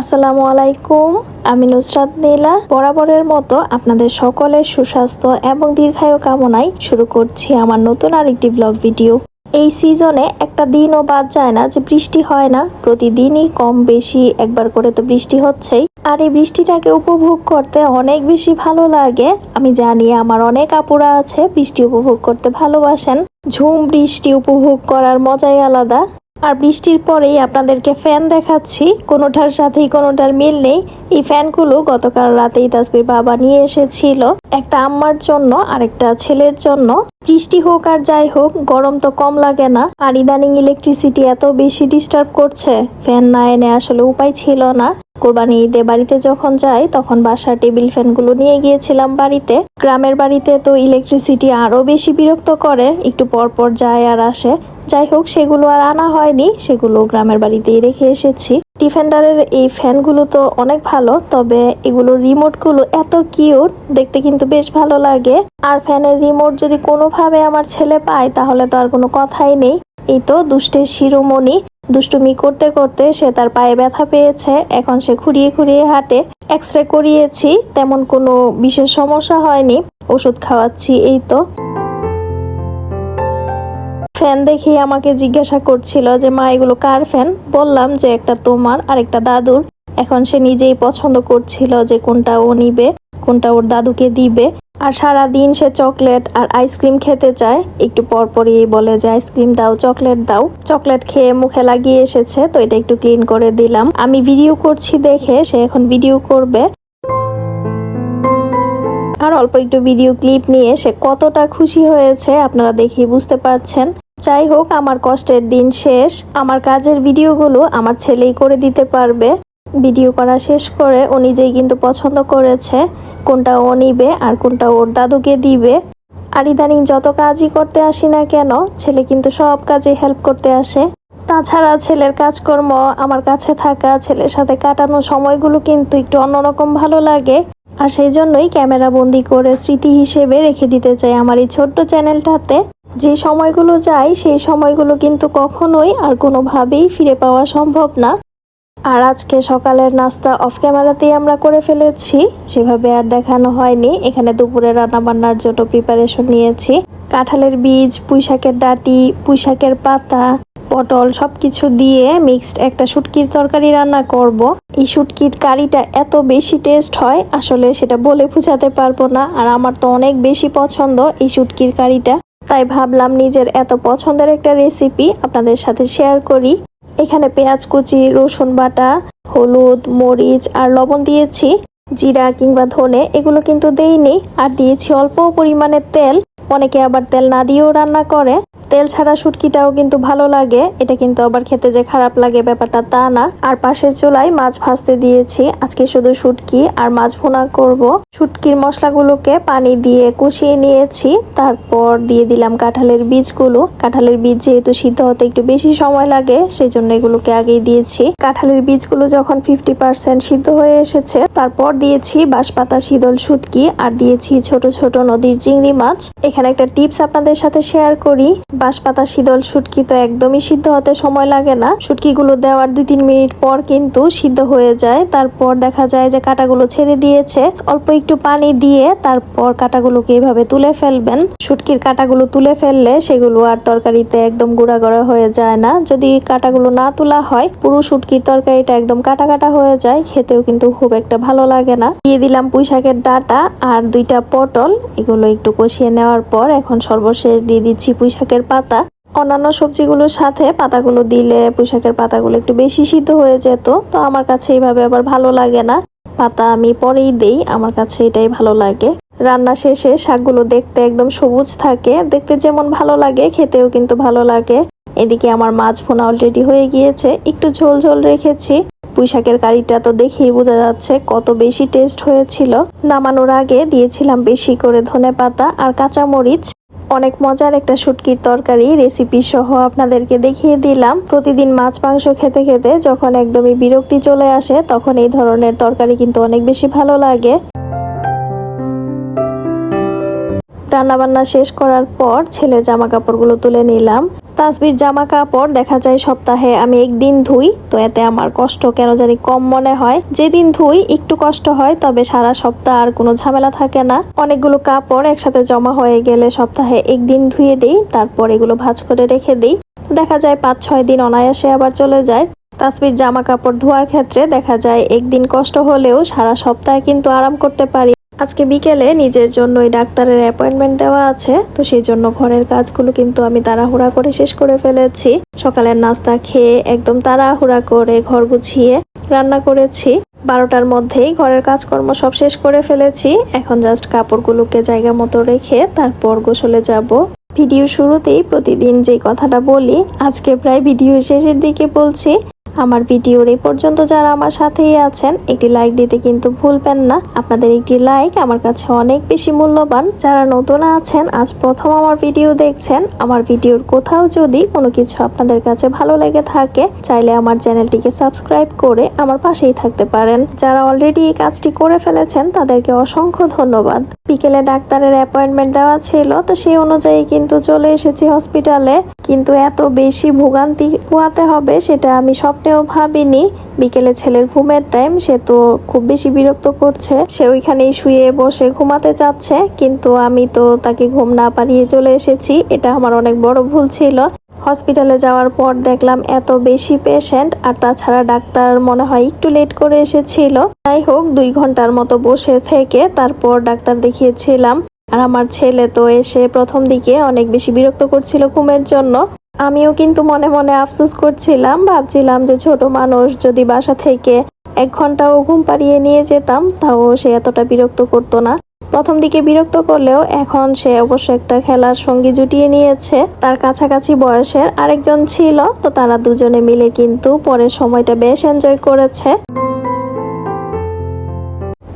আসসালামু আলাইকুম, আমি নুসরাত নীলা। বরাবরের মতো আপনাদের সকলের সুস্বাস্থ্য এবং দীর্ঘায়ু কামনায় শুরু করছি আমার নতুন আরেকটি ব্লগ ভিডিও। এই সিজনে একটা দিনও বাদ যায় না যে বৃষ্টি হয় না, প্রতিদিনই কম বেশি, একবার করে তো বৃষ্টি হচ্ছেই। আর এই বৃষ্টিটাকে উপভোগ করতে অনেক বেশি ভালো লাগে। আমি জানি আমার অনেক আপুরা আছে, বৃষ্টি উপভোগ করতে ভালোবাসেন। ঝুম বৃষ্টি উপভোগ করার মজাই আলাদা। আর বৃষ্টির পরেই আপনাদেরকে ফ্যান দেখাচ্ছি। কোনোটার সাথেই কোনোটার মিল নেই। এই ফ্যানগুলো গতকাল রাতেই তাসবির বাবা নিয়ে এসেছিল। একটা আম্মার জন্য আর একটা ছেলের জন্য। বৃষ্টি হোক আর যাই হোক, গরম তো কম লাগে না। আর ইদানিং ইলেকট্রিসিটি এত বেশি ডিস্টার্ব করছে। ফ্যান না এনে আসলে উপায় ছিল না। কোরবানি ঈদে বাড়িতে যখন যাই, তখন বাসার টেবিল ফ্যানগুলো নিয়ে গিয়েছিলাম বাড়িতে। গ্রামের বাড়িতে তো ইলেকট্রিসিটি আরও বেশি বিরক্ত করে, একটু পর পর যায় আর আসে। যাই হোক, সেগুলো আর আনা হয়নি, সেগুলো গ্রামের বাড়িতেই রেখে এসেছি। ডিফেন্ডারের এই ফ্যানগুলো তো অনেক ভালো, তবে এগুলোর রিমোটগুলো এত কিউট দেখতে কিন্তু বেশ ভালো লাগে। আর ফ্যানের রিমোট যদি কোনোভাবে আমার ছেলে পায়, তাহলে তো আর কোনো কথাই নেই। এই তো দুষ্টের শিরোমণি। দুষ্টুমি করতে করতে সে তার পায়ে ব্যথা পেয়েছে। এখন সে খুঁড়িয়ে খুঁড়িয়ে হাঁটে। এক্স রে করিয়েছি, তেমন কোনো বিশেষ সমস্যা হয়নি। ওষুধ খাওয়াচ্ছি, এই তো। ফ্যান দেখেই আমাকে জিজ্ঞাসা করছিল যে, মা, এগুলো কার ফ্যান? বললাম যে, একটা তোমার আর একটা দাদুর। এখন সে নিজেই পছন্দ করছিল যে, কোনটা ও নিবে। কোনটা ওর দাদুকে দিবে। আর সারা দিন সে চকলেট আর আইসক্রিম খেতে চায়। একটু পরপরই বলে যে, আইসক্রিম দাও, চকলেট দাও। চকলেট খেয়ে মুখে লাগিয়ে এসেছে, তো এটা একটু ক্লিন করে দিলাম। আমি ভিডিও করছি দেখে, সে এখন ভিডিও করবে। আর অল্প একটু ভিডিও ক্লিপ নিয়ে সে কতটা খুশি হয়েছে, আপনারা দেখেই বুঝতে পারছেন। যাই হোক, আমার কষ্টের দিন শেষ। আমার কাজের ভিডিওগুলো আমার ছেলেই করে দিতে পারবে। ভিডিও করা শেষ করে ও নিজেই কিন্তু পছন্দ করেছে কোনটা ও নিবে আর কোনটা ওর দাদুকে দিবে। আর ইদানিং যত কাজই করতে আসি না কেন, ছেলে কিন্তু সব কাজে হেল্প করতে আসে। তাছাড়া ছেলের কাজকর্ম, আমার কাছে থাকা, ছেলের সাথে কাটানো সময়গুলো কিন্তু একটু অন্যরকম ভালো লাগে। আর সেই জন্যই ক্যামেরা বন্দি করে স্মৃতি হিসেবে রেখে দিতে চাই আমার এই ছোট্ট চ্যানেলটাতে। যে সময়গুলো যায়, সেই সময়গুলো কিন্তু কখনোই আর কোনোভাবেই ফিরে পাওয়া সম্ভব না। আর আজকে সকালের নাস্তা অফ ক্যামেরাতেই আমরা করে ফেলেছি। সেভাবে আর দেখানো হয়নি। এখানে দুপুরে রান্না বান্নার জন্য প্রিপারেশন নিয়েছি। কাঁঠালের বীজ, পুঁইশাকের ডাটি, পুঁইশাকের পাতা, পটল সবকিছু দিয়ে মিক্সড একটা শুটকির তরকারি রান্না করব। এই শুটকির কারিটা এত বেশি টেস্ট হয়, আসলে সেটা বলে বোঝাতে পারব না। আর আমার তো অনেক বেশি পছন্দ এই শুটকির কারিটা। তাই ভাবলাম নিজের এত পছন্দের একটা রেসিপি আপনাদের সাথে শেয়ার করি। এখানে পেঁয়াজ কুচি, রসুন বাটা, হলুদ, মরিচ আর লবণ দিয়েছি, জিরা কিংবা ধনে। এগুলো কিন্তু দেইনি, আর দিয়েছি অল্প পরিমাণে তেল। অনেকে আবার তেল না দিয়েও রান্না করে। তেল ছাড়া শুটকিটাও কিন্তু ভালো লাগে। এটা কিন্তু আবার খেতে যে খারাপ লাগে ব্যাপারটা তা না। আর পাশের চুলায় মাছ ভাজতে দিয়েছি। আজকে শুধু শুটকি আর মাছ ভুনা করব। শুটকির মশলাগুলোকে পানি দিয়ে কষিয়ে নিয়েছি। তারপর দিয়ে দিলাম কাঁঠালের বীজগুলো। কাঁঠালের বীজ যেহেতু সিদ্ধ হতে একটু বেশি সময় লাগে সেই জন্য এগুলোকে আগেই দিয়েছি। কাঁঠালের বীজগুলো যখন ফিফটি পার্সেন্ট সিদ্ধ হয়ে এসেছে, তারপর দিয়েছি বাঁশপাতা শীতল শুটকি আর দিয়েছি ছোট ছোট নদীর চিংড়ি মাছ। এখানে একটা টিপস আপনাদের সাথে শেয়ার করি। বাঁশপাতা, শীতল শুটকি তো একদমই সিদ্ধ হতে সময় লাগে না। শুটকিগুলো দেওয়ার দুই তিন মিনিট পর কিন্তু সিদ্ধ হয়ে যায়। তারপর দেখা যায় যে কাটাগুলো ছেড়ে দিয়েছে। অল্প একটু পানি দিয়ে তারপর কাটাগুলোকে এভাবে তুলে ফেলবেন। শুটকির কাটাগুলো তুলে ফেললে সেগুলো আর তরকারিতে একদম গুঁড়া গড়া হয়ে যায় না। যদি কাটাগুলো না তোলা হয়, পুরো শুটকির তরকারিটা একদম কাটা কাটা হয়ে যায়। খেতেও কিন্তু খুব একটা ভালো লাগে না। দিয়ে দিলাম পুঁই শাকের ডাটা আর দুইটা পটল। এগুলো একটু কষিয়ে নেওয়ার পর এখন সর্বশেষ দিয়ে দিচ্ছি পুঁই শাকের পাতা। অন্যান্য সবজিগুলোর সাথে পাতাগুলো দিলে পুঁইশাকের পাতাগুলো একটু বেশি সিদ্ধ হয়ে যেত। তো আমার কাছে এইভাবে আবার ভালো লাগে না। পাতা আমি পরেই দেই, আমার কাছে এটাই ভালো লাগে। রান্না শেষে শাকগুলো দেখতে একদম সবুজ থাকে। দেখতে যেমন ভালো লাগে, খেতেও কিন্তু ভালো লাগে। এদিকে আমার মাছ ভোনা অলরেডি হয়ে গিয়েছে। একটু ঝোল ঝোল রেখেছি। পুঁইশাকের কারিটা তো দেখেই বোঝা যাচ্ছে কত বেশি টেস্ট হয়েছিল। নামানোর আগে দিয়েছিলাম বেশি করে ধনে পাতা আর কাঁচা মরিচ অনেক মজার একটা শুটকির তরকারি রেসিপি সহ আপনাদেরকে দেখিয়ে দিলাম। প্রতিদিন মাছ, মাংস খেতে খেতে যখন একদমই বিরক্তি চলে আসে, তখন এই ধরনের তরকারি কিন্তু অনেক বেশি ভালো লাগে। রান্নাবান্না শেষ করার পর ছেলের জামা কাপড়গুলো তুলে নিলাম। তাসবির জামা কাপড় দেখা যায় সপ্তাহে। আমি একদিন ধুই, তো এতে আমার কষ্ট কেন জানি কম মনে হয়। যেদিন ধুই, একটু কষ্ট হয়, তবে সারা সপ্তাহ আর কোনো ঝামেলা থাকে না। অনেকগুলো কাপড় একসাথে জমা হয়ে গেলে সপ্তাহে একদিন ধুয়ে দিই, তারপর এগুলো ভাজ করে রেখে দিই। দেখা যায় পাঁচ, ছয় দিন অনায়াসে আবার চলে যায়। তাসবির জামা কাপড় ধোয়ার ক্ষেত্রে দেখা যায় একদিন কষ্ট হলেও সারা সপ্তাহে কিন্তু আরাম করতে পারি। আজকে বিকেলে নিজের জন্য জন্যই ডাক্তারের অ্যাপয়েন্টমেন্ট দেওয়া আছে, তো সেই জন্য ঘরের কাজগুলো কিন্তু আমি তাড়াহুড়া করে শেষ করে ফেলেছি। সকালের নাস্তা খেয়ে একদম তাড়াহুড়া করে ঘর গুছিয়ে রান্না করেছি। বারোটার মধ্যেই ঘরের কাজকর্ম সব শেষ করে ফেলেছি। এখন জাস্ট কাপড়গুলোকে জায়গা মতো রেখে তারপর গোসলে যাব। ভিডিও শুরুতেই প্রতিদিন যে কথাটা বলি, আজকে প্রায় ভিডিও শেষের দিকে বলছি আমার ভিডিওর এই পর্যন্ত যারা আমার সাথেই আছেন, একটি লাইক দিতে কিন্তু ভুলবেন না। আপনাদের একটি লাইক আমার কাছে অনেক বেশি মূল্যবান। যারা নতুন আছেন, আজ প্রথম আমার ভিডিও দেখছেন, আমার ভিডিওর কোথাও যদি কোনো কিছু আপনাদের কাছে ভালো লেগে থাকে, চাইলে আমার চ্যানেলটিকে সাবস্ক্রাইব করে আমার পাশেই থাকতে পারেন। যারা অলরেডি এই কাজটি করে ফেলেছেন, তাদেরকে অসংখ্য ধন্যবাদ। বিকেলে ডাক্তারের অ্যাপয়েন্টমেন্ট দেওয়া ছিল, তো সেই অনুযায়ী কিন্তু চলে এসেছি হসপিটালে কিন্তু এত বেশি ভোগান্তি পোয়াতে হবে সেটা আমি স্বপ্নেও ভাবিনি। বিকেলে ছেলের ঘুমের টাইম সে তো খুব বেশি বিরক্ত করছে। সে ওইখানেই শুয়ে বসে ঘুমাতে চাচ্ছে, কিন্তু আমি তো তাকে ঘুম না পারিয়ে চলে এসেছি। এটা আমার অনেক বড় ভুল ছিল। হসপিটালে যাওয়ার পর দেখলাম এত বেশি পেশেন্ট আর তাছাড়া ডাক্তার মনে হয় একটু লেট করে এসেছিল। যাই হোক, দুই ঘণ্টার মতো বসে থেকে তারপর ডাক্তার দেখিয়েছিলাম। আর আমার ছেলে তো এসে প্রথম দিকে অনেক বেশি বিরক্ত করছিল ঘুমের জন্য। আমিও কিন্তু মনে মনে আফসোস করছিলাম, ভাবছিলাম যে ছোট মানুষ যদি বাসা থেকে এক ঘন্টাও ঘুম পাড়িয়ে নিয়ে যেতাম, তাও সে এতটা বিরক্ত করতো না। প্রথম দিকে বিরক্ত করলেও এখন সে অবশ্য একটা খেলার সঙ্গী জুটিয়ে নিয়েছে। তার কাছাকাছি বয়সের আরেকজন ছিল, তো তারা দুজনে মিলে কিন্তু পরের সময়টা বেশ এনজয় করেছে।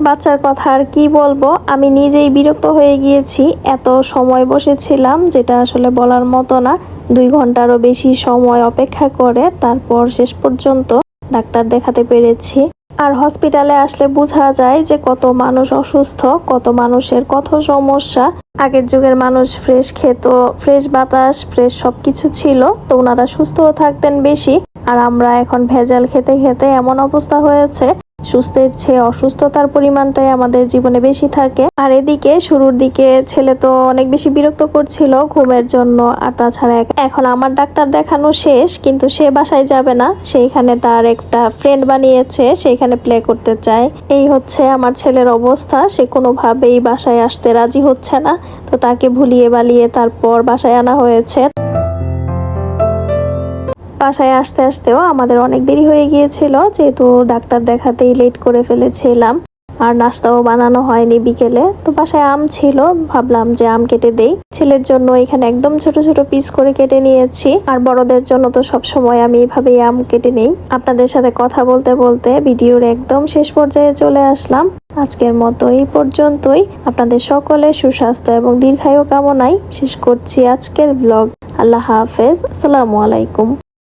বাচ্চার কথা আর কি বলব, আমি নিজেই বিরক্ত হয়ে গিয়েছি। এত সময় বসেছিলাম, যেটা আসলে বলার মতো না। দুই ঘন্টারও বেশি সময় অপেক্ষা করে, তারপর শেষ পর্যন্ত ডাক্তার দেখাতে পেরেছি। আর হসপিটালে আসলে বোঝা যায় যে কত মানুষ অসুস্থ, কত মানুষের কত সমস্যা। আগের যুগের মানুষ ফ্রেশ খেত, ফ্রেশ বাতাস, ফ্রেশ সবকিছু ছিল, তো ওনারা সুস্থও থাকতেন বেশি। আর আমরা এখন ভেজাল খেতে খেতে এমন অবস্থা হয়েছে সুস্থের চেয়ে অসুস্থতার পরিমাণটাই আমাদের জীবনে বেশি থাকে। আর এদিকে শুরুর দিকে ছেলে তো অনেক বেশি বিরক্ত করছিল ঘুমের জন্য, আর তাছাড়া এখন আমার ডাক্তার দেখানো শেষ, কিন্তু সে বাসায় যাবে না। সেইখানে তার একটা ফ্রেন্ড বানিয়েছে, সেইখানে প্লে করতে চায়। এই হচ্ছে আমার ছেলের অবস্থা, সে কোনোভাবেই বাসায় আসতে রাজি হচ্ছে না। তো তাকে ভুলিয়ে বালিয়ে তারপর বাসায় আনা হয়েছে। বাসায় আসতে আসতেও আমাদের অনেক দেরি হয়ে গিয়েছিল, যেহেতু ডাক্তার দেখাতেই লেট করে ফেলেছিলাম। আর নাস্তাও বানানো হয়নি বিকেলে, তো বাসায় আম ছিল, ভাবলাম যে আম কেটে দেই। ছেলের জন্য এখানে একদম ছোট ছোট পিস করে কেটে নিয়েছি, আর বড়দের জন্য তো সব সময় আমি এভাবেই আম কেটে নেই। আপনাদের সাথে কথা বলতে বলতে ভিডিওর একদম শেষ পর্যায়ে চলে আসলাম। আজকের মতো এই পর্যন্তই। আপনাদের সকলে সুস্বাস্থ্য এবং দীর্ঘায়ু কামনায় শেষ করছি আজকের ব্লগ। আল্লাহ হাফেজ, আসসালামু আলাইকুম।